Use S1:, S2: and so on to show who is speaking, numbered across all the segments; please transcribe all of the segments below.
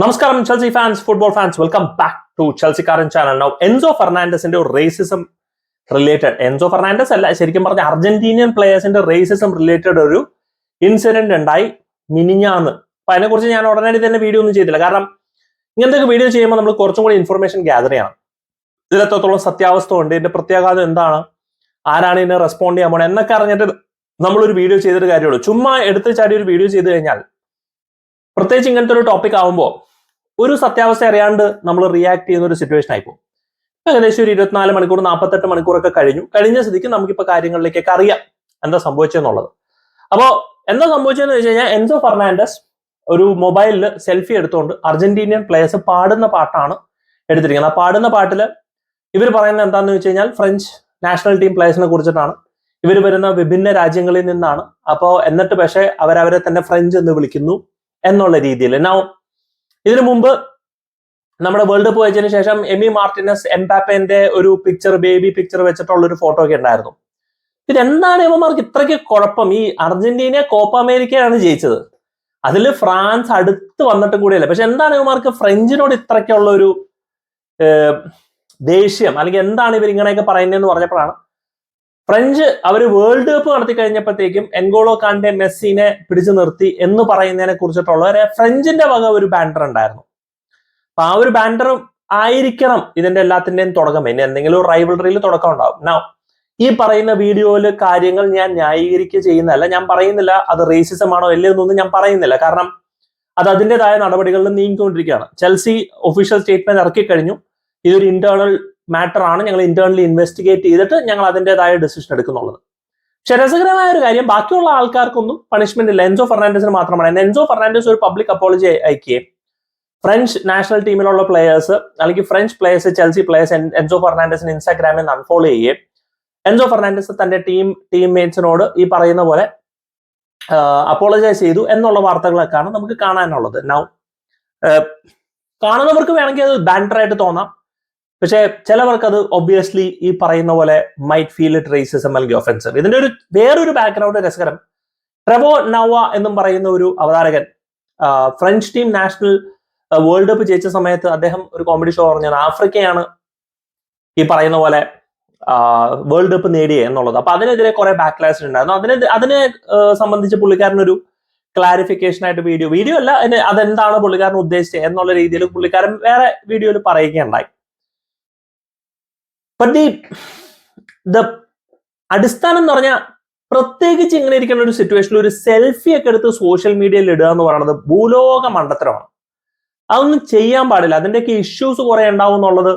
S1: നമസ്കാരം Chelsea fans football fans welcome back to ചെൽസിക്കാരൻ channel now Enzo ഫെർണാണ്ടസിന്റെ ഒരു racism related Enzo Fernandez അല്ല ശരിക്കും പറഞ്ഞ അർജന്റീനിയൻ പ്ലേയേഴ്സിന്റെ റേസിസം റിലേറ്റഡ് ഒരു ഇൻസിഡന്റ് ഉണ്ടായി മിനിഞ്ഞാന്ന്. അപ്പൊ അതിനെക്കുറിച്ച് ഞാൻ ഉടനടി തന്നെ വീഡിയോ ഒന്നും ചെയ്തില്ല. കാരണം ഇങ്ങനത്തെ വീഡിയോ ചെയ്യുമ്പോൾ നമ്മൾ കുറച്ചും കൂടി ഇൻഫർമേഷൻ ഗ്യാദർ ചെയ്യണം. ഇതിലെത്രത്തോളം സത്യാവസ്ഥ ഉണ്ട് ഇതിന്റെ പ്രത്യാഘാതം എന്താണ് ആരാണ് ഇതിനെ റെസ്പോണ്ട് ചെയ്യാൻ പോണത് എന്നൊക്കെ അറിഞ്ഞിട്ട് നമ്മളൊരു വീഡിയോ ചെയ്തിട്ട് കാര്യമുള്ളൂ. ചുമ്മാ എടുത്ത് ചാടി ഒരു വീഡിയോ ചെയ്ത് കഴിഞ്ഞാൽ പ്രത്യേകിച്ച് ഇങ്ങനത്തെ ഒരു ടോപ്പിക് ആവുമ്പോൾ ഒരു സത്യാവസ്ഥ അറിയാണ്ട് നമ്മൾ റിയാക്ട് ചെയ്യുന്ന ഒരു സിറ്റുവേഷൻ ആയിപ്പോ ഏകദേശം ഒരു ഇരുപത്തിനാല് മണിക്കൂർ നാൽപ്പത്തെട്ട് മണിക്കൂറൊക്കെ കഴിഞ്ഞു. കഴിഞ്ഞ സ്ഥിതിക്ക് നമുക്കിപ്പോൾ കാര്യങ്ങളിലേക്കൊക്കെ അറിയാം എന്താ സംഭവിച്ചെന്നുള്ളത്. അപ്പോൾ എന്താ സംഭവിച്ചതെന്ന് വെച്ച് കഴിഞ്ഞാൽ എൻസോ ഫെർണാണ്ടസ് ഒരു മൊബൈലിൽ സെൽഫി എടുത്തുകൊണ്ട് അർജന്റീനിയൻ പ്ലേയേഴ്സ് പാടുന്ന പാട്ടാണ് എടുത്തിരിക്കുന്നത്. ആ പാടുന്ന പാട്ടിൽ ഇവർ പറയുന്നത് എന്താണെന്ന് വെച്ച് കഴിഞ്ഞാൽ ഫ്രഞ്ച് നാഷണൽ ടീം പ്ലേയേഴ്സിനെ കുറിച്ചിട്ടാണ്. ഇവർ വരുന്ന വിഭിന്ന രാജ്യങ്ങളിൽ നിന്നാണ്. അപ്പോൾ എന്നിട്ട് പക്ഷേ അവരവരെ തന്നെ ഫ്രഞ്ച് എന്ന് വിളിക്കുന്നു എന്നുള്ള രീതിയിൽ. നൗ ഇതിനു മുമ്പ് നമ്മുടെ വേൾഡ് കപ്പ് വെച്ചതിന് ശേഷം എമി മാർട്ടിനസ് എംബാപ്പേന്റെ ഒരു പിക്ചർ ബേബി പിക്ചർ വെച്ചിട്ടുള്ള ഒരു ഫോട്ടോ ഒക്കെ ഉണ്ടായിരുന്നു. ഇതെന്താണ് ഇവന്മാർക്ക് ഇത്രയ്ക്ക് കുഴപ്പം? ഈ അർജന്റീന കോപ്പ അമേരിക്കയാണ് ജയിച്ചത്. അതിൽ ഫ്രാൻസ് അടുത്ത് വന്നിട്ട് കൂടിയല്ല. പക്ഷെ എന്താണ് ഇവന്മാർക്ക് ഫ്രഞ്ചിനോട് ഇത്രയ്ക്കുള്ള ഒരു ദേഷ്യം? അല്ലെങ്കിൽ എന്താണ് ഇവർ ഇങ്ങനെയൊക്കെ പറയുന്നതെന്ന് പറഞ്ഞപ്പോഴാണ് ഫ്രഞ്ച് അവർ വേൾഡ് കപ്പ് നടത്തി കഴിഞ്ഞപ്പോഴത്തേക്കും എൻഗോളോ കാണ്ടെ മെസ്സിനെ പിടിച്ചു നിർത്തി എന്ന് പറയുന്നതിനെ കുറിച്ചിട്ടുള്ള ഫ്രഞ്ചിന്റെ വക ഒരു ബാൻഡർ ഉണ്ടായിരുന്നു. അപ്പൊ ആ ഒരു ബാൻഡർ ആയിരിക്കണം ഇതിന്റെ എല്ലാത്തിന്റെയും തുടക്കം. ഇനി എന്തെങ്കിലും റൈവൽറിയിൽ തുടക്കം ഉണ്ടാവും. നൗ ഈ പറയുന്ന വീഡിയോയിൽ കാര്യങ്ങൾ ഞാൻ ന്യായീകരിക്കുക ചെയ്യുന്നതല്ല. ഞാൻ പറയുന്നില്ല അത് റേസിസം ആണോ അല്ലേ എന്നൊന്നും ഞാൻ പറയുന്നില്ല. കാരണം അത് അതിന്റെതായ നടപടികളിൽ നീങ്ങിക്കൊണ്ടിരിക്കുകയാണ്. ചെൽസി ഒഫീഷ്യൽ സ്റ്റേറ്റ്മെന്റ് ഇറക്കി കഴിഞ്ഞു ഇതൊരു ഇന്റേണൽ മാറ്റർ ആണ്. ഞങ്ങൾ ഇന്റേണലി ഇൻവെസ്റ്റിഗേറ്റ് ചെയ്തിട്ട് ഞങ്ങൾ അതിന്റെതായ ഡിസിഷൻ എടുക്കുന്നുള്ളത്. പക്ഷെ രസകരമായ ഒരു കാര്യം ബാക്കിയുള്ള ആൾക്കാർക്കൊന്നും പണിഷ്മെന്റ് ഇല്ല. എൻസോ ഫെർണാണ്ടസിന് മാത്രമാണ്. എൻസോ ഫെർണാണ്ടസ് ഒരു പബ്ലിക് അപ്പോളജി അയക്കുകയും ഫ്രഞ്ച് നാഷണൽ ടീമിലുള്ള പ്ലേയേഴ്സ് അല്ലെങ്കിൽ French players Chelsea players Enzo ഫെർണാണ്ടസിന് ഇൻസ്റ്റാഗ്രാമിൽ നിന്ന് അൺഫോളോ ചെയ്യുകയും എൻസോ ഫെർണാണ്ടസ് തന്റെ ടീം ടീംമേറ്റ്സിനോട് ഈ പറയുന്ന പോലെ അപ്പോളജൈസ് ചെയ്തു എന്നുള്ള വാർത്തകളൊക്കെയാണ് നമുക്ക് കാണാനുള്ളത്. നൗ കാണുന്നവർക്ക് വേണമെങ്കിൽ അത് ബാൻഡർ ആയിട്ട് തോന്നാം. പക്ഷേ ചിലവർക്ക് അത് ഒബ്വിയസ്ലി ഈ പറയുന്ന പോലെ മൈറ്റ് ഫീൽ ഇറ്റ് റേസിസം അല്ലെങ്കിൽ ഒഫൻസീവ് ഇതിന്റെ ഒരു വേറൊരു ബാക്ക്ഗ്രൗണ്ട് രസകരം. ട്രെവോ നവ എന്നും പറയുന്ന ഒരു അവതാരകൻ French team national world cup ജയിച്ച സമയത്ത് അദ്ദേഹം ഒരു കോമഡി ഷോ പറഞ്ഞാൽ ആഫ്രിക്കയാണ് ഈ പറയുന്ന പോലെ വേൾഡ് കപ്പ് നേടിയേ എന്നുള്ളത്. അപ്പൊ അതിനെതിരെ കുറെ ബാക്ക്ലാസ് ഉണ്ടായിരുന്നു. അതിനെ അതിനെ സംബന്ധിച്ച് പുള്ളിക്കാരനൊരു ക്ലാരിഫിക്കേഷൻ ആയിട്ട് വീഡിയോ വീഡിയോ അല്ല അതെന്താണ് പുള്ളിക്കാരൻ ഉദ്ദേശിച്ചത് എന്നുള്ള രീതിയിൽ പുള്ളിക്കാരൻ വേറെ വീഡിയോയിൽ പറയുകയുണ്ടായി. ബട്ട് ദി ദ അടിസ്ഥാനം എന്ന് പറഞ്ഞാൽ പ്രത്യേകിച്ച് ഇങ്ങനെ ഇരിക്കുന്ന ഒരു സിറ്റുവേഷനിൽ ഒരു സെൽഫി ഒക്കെ എടുത്ത് സോഷ്യൽ മീഡിയയിൽ ഇടുക എന്ന് പറയുന്നത് ഭൂലോക മണ്ടത്തരമാണ്. അതൊന്നും ചെയ്യാൻ പാടില്ല. അതിന്റെയൊക്കെ ഇഷ്യൂസ് കുറെ ഉണ്ടാവും എന്നുള്ളത്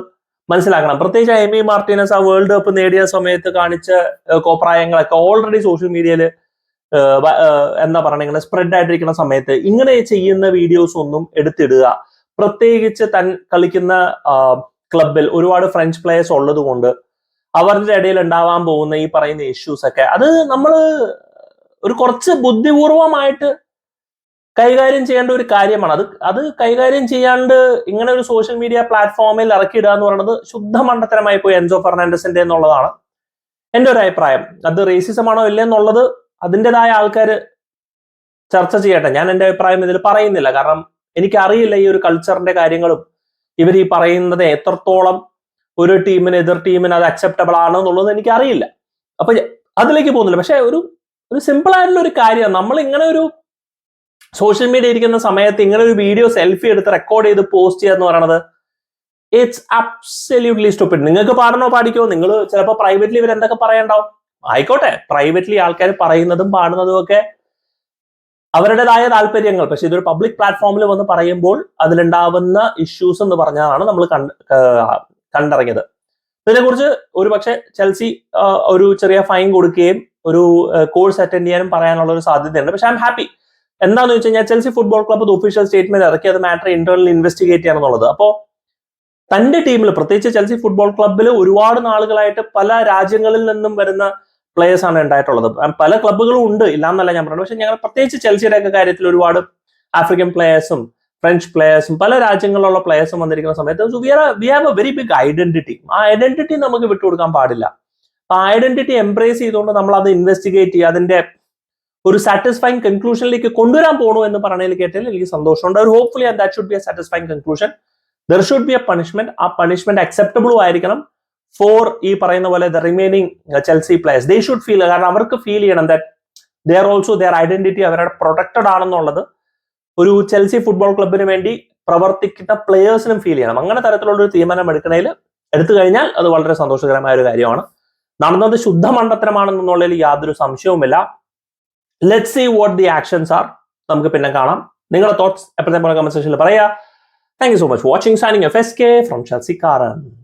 S1: മനസ്സിലാക്കണം. പ്രത്യേകിച്ച് എം ഇ മാർട്ടിനസ് ആ വേൾഡ് കപ്പ് നേടിയ സമയത്ത് കാണിച്ച കോപ്രായങ്ങളൊക്കെ ഓൾറെഡി സോഷ്യൽ മീഡിയയിൽ എന്താ പറയണ ഇങ്ങനെ സ്പ്രെഡ് ആയിട്ടിരിക്കുന്ന സമയത്ത് ഇങ്ങനെ ചെയ്യുന്ന വീഡിയോസ് ഒന്നും എടുത്തിടുക. പ്രത്യേകിച്ച് തൻ കളിക്കുന്ന ക്ലബിൽ ഒരുപാട് ഫ്രഞ്ച് പ്ലേയേഴ്സ് ഉള്ളത് കൊണ്ട് അവരുടെ ഇടയിൽ ഉണ്ടാവാൻ പോകുന്ന ഈ പറയുന്ന ഇഷ്യൂസ് ഒക്കെ അത് നമ്മൾ ഒരു കുറച്ച് ബുദ്ധിപൂർവമായിട്ട് കൈകാര്യം ചെയ്യേണ്ട ഒരു കാര്യമാണ്. അത് അത് കൈകാര്യം ചെയ്യാണ്ട് ഇങ്ങനെ ഒരു സോഷ്യൽ മീഡിയ പ്ലാറ്റ്ഫോമിൽ ഇറക്കിയിടുക എന്ന് പറയുന്നത് ശുദ്ധ മണ്ടത്തരമായി പോയി എൻസോ ഫെർണാണ്ടസിന്റെ എന്നുള്ളതാണ് എന്റെ ഒരു അഭിപ്രായം. അത് റേസിസം ആണോ ഇല്ലേ എന്നുള്ളത് അതിന്റെതായ ആൾക്കാർ ചർച്ച ചെയ്യട്ടെ. ഞാൻ എന്റെ അഭിപ്രായം ഇതിൽ പറയുന്നില്ല. കാരണം എനിക്കറിയില്ല ഈ ഒരു കൾച്ചറിന്റെ കാര്യങ്ങളും ഇവർ ഈ പറയുന്നത് എത്രത്തോളം ഒരു ടീമിന് എതിർ ടീമിന് അത് അക്സെപ്റ്റബിൾ ആണോ എന്നുള്ളത് എനിക്കറിയില്ല. അപ്പൊ അതിലേക്ക് പോകുന്നില്ല. പക്ഷെ ഒരു ഒരു സിമ്പിൾ ആയിട്ടുള്ള ഒരു കാര്യമാണ് നമ്മൾ ഇങ്ങനെ ഒരു സോഷ്യൽ മീഡിയ ഇരിക്കുന്ന സമയത്ത് ഇങ്ങനെ ഒരു വീഡിയോ സെൽഫി എടുത്ത് റെക്കോർഡ് ചെയ്ത് പോസ്റ്റ് ചെയ്യുക എന്ന് പറയുന്നത് ഇറ്റ്സ് അബ്സല്യൂട്ട്ലി സ്റ്റുപ്പിഡ് നിങ്ങൾക്ക് പാടണോ പാടിക്കോ? നിങ്ങൾ ചിലപ്പോൾ പ്രൈവറ്റ്ലി ഇവർ എന്തൊക്കെ പറയണ്ടാവും? ആയിക്കോട്ടെ. പ്രൈവറ്റ്ലി ആൾക്കാർ പറയുന്നതും പാടുന്നതും ഒക്കെ അവരുടേതായ താല്പര്യങ്ങൾ. പക്ഷെ ഇതൊരു പബ്ലിക് പ്ലാറ്റ്ഫോമിൽ വന്ന് പറയുമ്പോൾ അതിലുണ്ടാവുന്ന ഇഷ്യൂസ് എന്ന് പറഞ്ഞതാണ് നമ്മൾ കണ്ട് ഏഹ് കണ്ടിറങ്ങിയത് ഇതിനെക്കുറിച്ച് ഒരു പക്ഷെ ചെൽസി ഒരു ചെറിയ ഫൈൻ കൊടുക്കുകയും ഒരു കോഴ്സ് അറ്റൻഡ് ചെയ്യാനും പറയാനുള്ള ഒരു സാധ്യതയുണ്ട്. പക്ഷെ ഐ എം ഹാപ്പി എന്താന്ന് വെച്ച് കഴിഞ്ഞാൽ Chelsea football club official statement ഇറക്കി അത് മാറ്റർ ഇന്റേണൽ ഇൻവെസ്റ്റിഗേറ്റ് ചെയ്യാന്നുള്ളത് അപ്പോൾ തന്റെ ടീമിൽ പ്രത്യേകിച്ച് ചെൽസി ഫുട്ബോൾ ക്ലബ്ബിൽ ഒരുപാട് നാളുകളായിട്ട് പല രാജ്യങ്ങളിൽ നിന്നും വരുന്ന പ്ലേയേഴ്സ് ആണ് ഉണ്ടായിട്ടുള്ളത്. പല ക്ലബ്ബുകളും ഉണ്ട് ഇല്ലാന്നല്ല ഞാൻ പറഞ്ഞത്. പക്ഷെ ഞങ്ങൾ പ്രത്യേകിച്ച് ചെൽസിയുടെ ഒക്കെ കാര്യത്തിൽ ഒരുപാട് ആഫ്രിക്കൻ പ്ലേയേഴ്സും ഫ്രഞ്ച് പ്ലേയേഴ്സും പല രാജ്യങ്ങളിലുള്ള പ്ലേയേഴ്സും വന്നിരിക്കുന്ന സമയത്ത് we are we have a very big identity ആ ഐഡന്റിറ്റി നമുക്ക് വിട്ടുകൊടുക്കാൻ പാടില്ല. ആ ഐഡന്റിറ്റി എംബ്രേസ് ചെയ്തുകൊണ്ട് നമ്മൾ അത് ഇൻവെസ്റ്റിഗേറ്റ് ചെയ്യുക അതിന്റെ ഒരു സാറ്റിസ്ഫൈങ് കൺക്ലൂഷനിലേക്ക് കൊണ്ടുവരാൻ പോകണു എന്ന് പറഞ്ഞതിൽ കേട്ടാൽ എനിക്ക് സന്തോഷമുണ്ട്. ഒരു hopefully that should be a satisfying conclusion there should be a punishment ആ പണിഷ്മെന്റ് അക്സെപ്റ്റബിളും ആയിരിക്കണം. ഫോർ ഈ പറയുന്ന പോലെ the remaining Chelsea players they should feel കാരണം അവർക്ക് ഫീൽ ചെയ്യണം that they are also their identity അവരുടെ പ്രൊട്ടക്റ്റഡ് ആണെന്നുള്ളത് ഒരു ചെൽസി ഫുട്ബോൾ ക്ലബിന് വേണ്ടി പ്രവർത്തിക്കുന്ന പ്ലേയേഴ്സിനും ഫീൽ ചെയ്യണം. അങ്ങനെ തരത്തിലുള്ള ഒരു തീരുമാനം എടുക്കുന്നതിൽ എടുത്തു കഴിഞ്ഞാൽ അത് വളരെ സന്തോഷകരമായ ഒരു കാര്യമാണ്. നടന്നത് ശുദ്ധ മണ്ടത്തരമാണെന്നുള്ളതിൽ യാതൊരു സംശയവുമില്ല. Let see what the actions are നമുക്ക് പിന്നെ കാണാം. നിങ്ങളുടെ തോട്ട്സ് എപ്പോഴത്തെ പോലെ കമന്റ് സെക്ഷനിൽ പറയാ thank you so much watching signing F S K from Chelsea കാരൻ